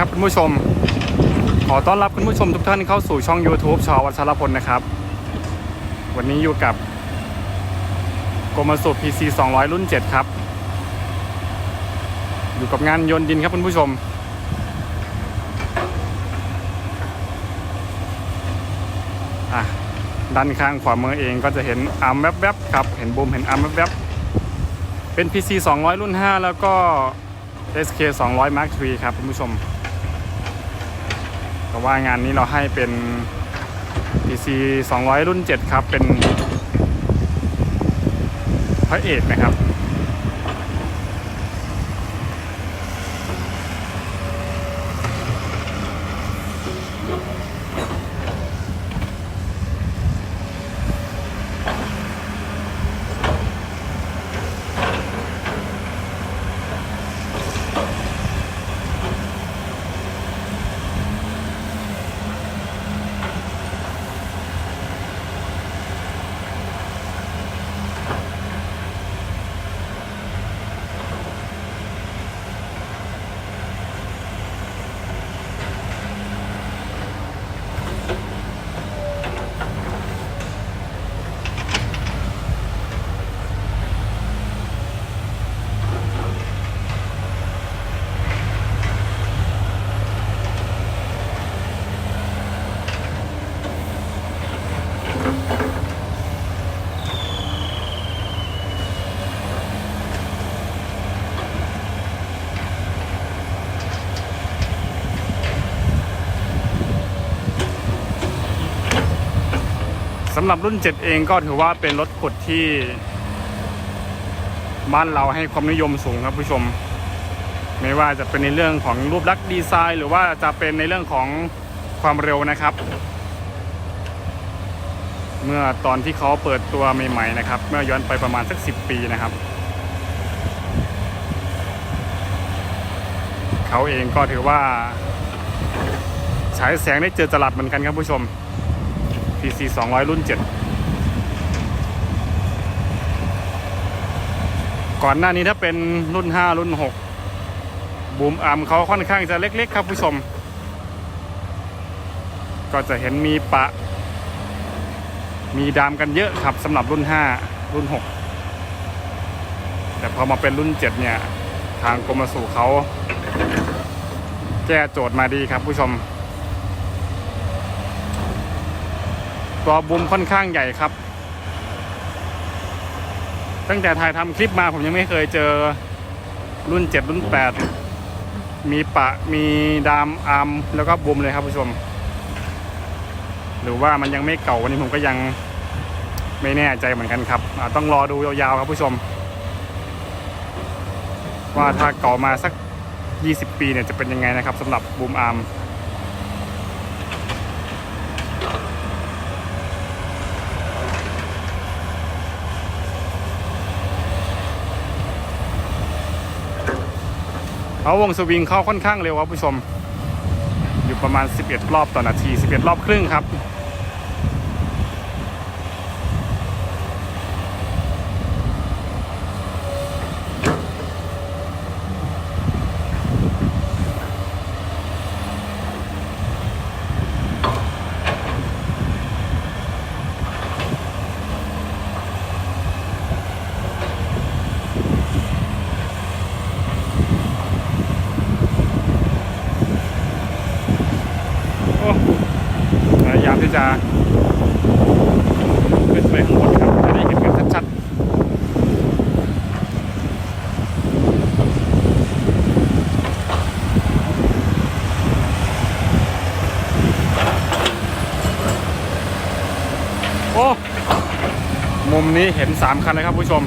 ครับคุณผู้ชม ขอต้อนรับคุณผู้ชมทุกท่านเข้าสู่ช่อง YouTube ชอวัชรพลนะครับ วันนี้อยู่กับกรมสู PC 200 รุ่น 7 ครับ อยู่กับงานยนต์ดินครับคุณผู้ชม อะด้านข้างขวามือเองก็จะเห็นอาร์มแวบๆครับ เห็นบูมเห็นอาร์มแวบๆเป็น PC 200 รุ่น 5 แล้วก็ SK 200 Mark III ครับคุณผู้ชม ราะว่างานนี้เราให้เป็น PC 200 รุ่น 7 ครับ เป็นพระเอกนะครับ สำหรับรุ่น 7 เองก็ถือว่าเป็นรถขุดที่ บ้านเราให้ความนิยมสูงครับผู้ชม ไม่ว่าจะเป็นในเรื่องของรูปลักษณ์ดีไซน์ หรือว่าจะเป็นในเรื่องของความเร็วนะครับ เมื่อตอนที่เขาเปิดตัวใหม่ๆนะครับ เมื่อย้อนไปประมาณสัก 10 ปีนะครับเขาเองก็ถือว่า ฉายแสงได้เจอตลาดเหมือนกันครับผู้ชม PC 200 รุ่น 7 ก่อนหน้านี้ถ้าเป็นรุ่น 5 รุ่น 6 บูมอาร์มเขาค่อนข้างจะเล็ก ๆ ครับผู้ชม ก็จะเห็นมีปะ มีดามกันเยอะครับสำหรับรุ่น 5 รุ่น 6 แต่พอมาเป็นรุ่น 7 เนี่ย ทางกรมสูเขาแก้โจทย์มาดีครับผู้ชม ตัวบูมค่อนข้างใหญ่ครับ ตั้งแต่ถ่ายทำคลิปมาผมยังไม่เคยเจอรุ่น 7 รุ่น 8 มีปะมีดามอาร์มแล้วก็บูมเลยครับผู้ชม หรือว่ามันยังไม่เก่าวันนี้ผมก็ยังไม่แน่ใจเหมือนกันครับ ต้องรอดูยาวๆครับผู้ชม ว่าถ้าเก่ามาสัก 20 ปีเนี่ยจะเป็นยังไงนะครับสำหรับบูมอาร์ม เขาวงสวิงเข้าค่อนข้างเร็วครับผู้ชม อยู่ประมาณ 11 รอบต่อนาที 11 รอบครึ่งครับ โอ้พยายามที่จะขึ้นไปข้างบนครับจะได้เห็นกันชัดๆ โอ้ มุม นี้เห็น 3 คันเลยครับผู้ชม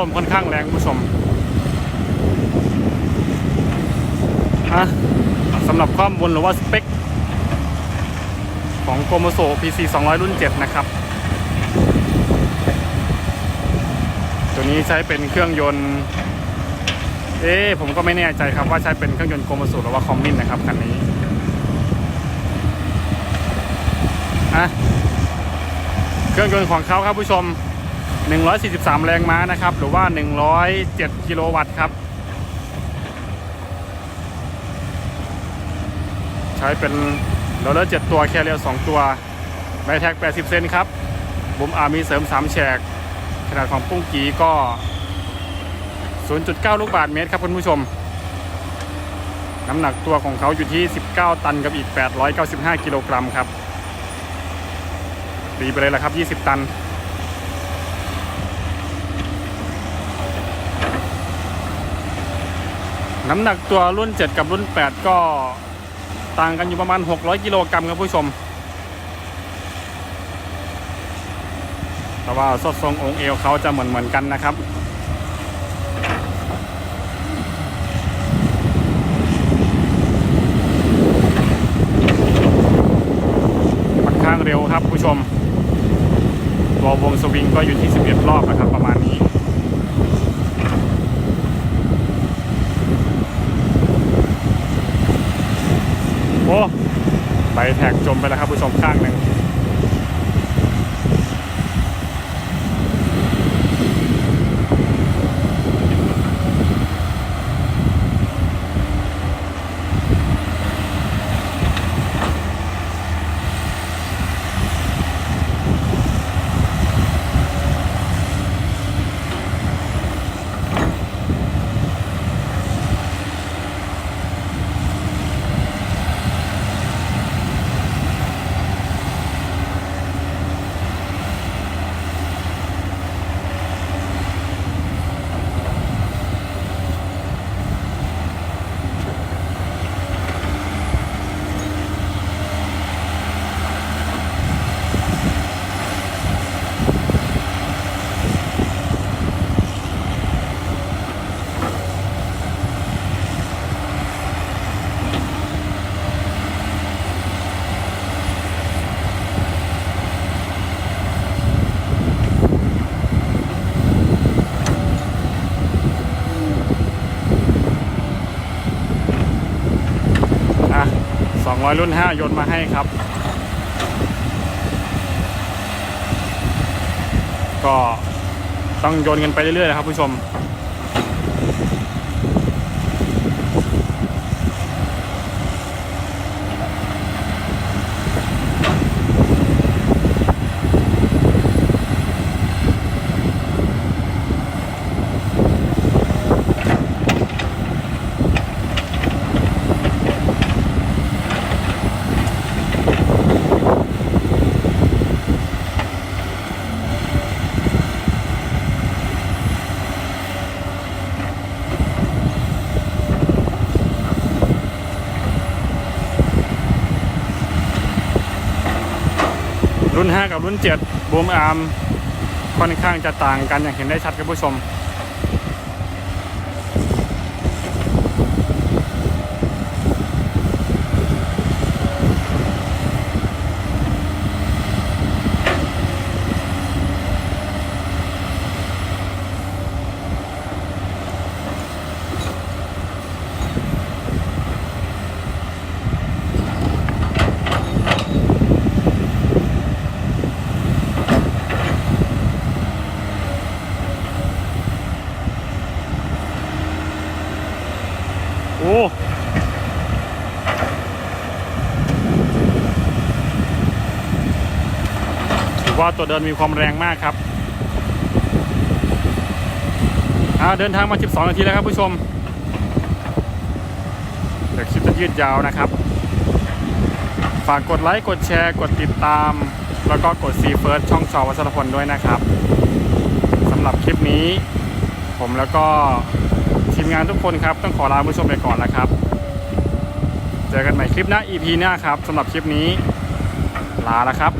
ลมค่อนข้างแรงคุณผู้ชมอะสำหรับข้อมูลหรือว่าสเปค ของโกโมโซ PC 200 รุ่น 7 นะครับ ตัวนี้ใช้เป็นเครื่องยนต์ เอ๊ผมก็ไม่แน่ใจครับว่าใช้เป็นเครื่องยนต์โกโมโซหรือว่าคอมมินนะครับคันนี้อะเครื่องยนต์ของเขาครับผู้ชม 143 แรงม้านะครับ หรือว่า 107 กิโลวัตต์ครับ ใช้เป็นโรลเลอร์ 7 ตัวแคเรียล2ตัวใบแท็ก 80 เซนครับ บุมอาร์มีเสริม 3 แฉก ขนาดของปุ้งกีก็ 0.9 ลูกบาทเมตรครับคุณผู้ชม น้ำหนักตัวของเขาอยู่ที่ 19 ตันกับอีก 895 กิโลกรัมครับตีไปเลยละครับ 20 ตัน น้ำหนักตัวรุ่น 7 กับรุ่น 8 ก็ต่างกันอยู่ประมาณ 600 กิโลกรัมครับผู้ชม แต่ว่าสดทรงองค์เอวเขาจะเหมือนเหมือนกันนะครับค่อนข้างเร็วครับผู้ชมตัววงสวิงก็อยู่ที่ 11 รอบนะครับประมาณนี้ อ้ใบแท็กจมไปแล้วครับผู้ชมข้างหนึ่งอะ อยรุ่น5โยนมาให้ครับ ก็ต้องโยนกันไปเรื่อยๆนะครับผู้ชม รุ่น 5 กับรุ่น 7 บูมอาร์มค่อนข้างจะต่างกันอย่างเห็นได้ชัดครับผู้ชม ว่าตัวเดินมีความแรงมากครับเดินทางมา 12 นาทีแล้วครับผู้ชมเดี๋ยวคลิปจะยืดยาวนะครับ ฝากกดไลค์ กดแชร์ กดติดตาม แล้วก็กดซีเฟิร์สช่องชอวัชรพลด้วยนะครับสำหรับคลิปนี้ ผมแล้วก็ทีมงานทุกคนครับ ต้องขอลาผู้ชมไปก่อนแล้วครับ เจอกันใหม่คลิปหน้า EP หน้าครับสำหรับคลิปนี้ ลาแล้วครับ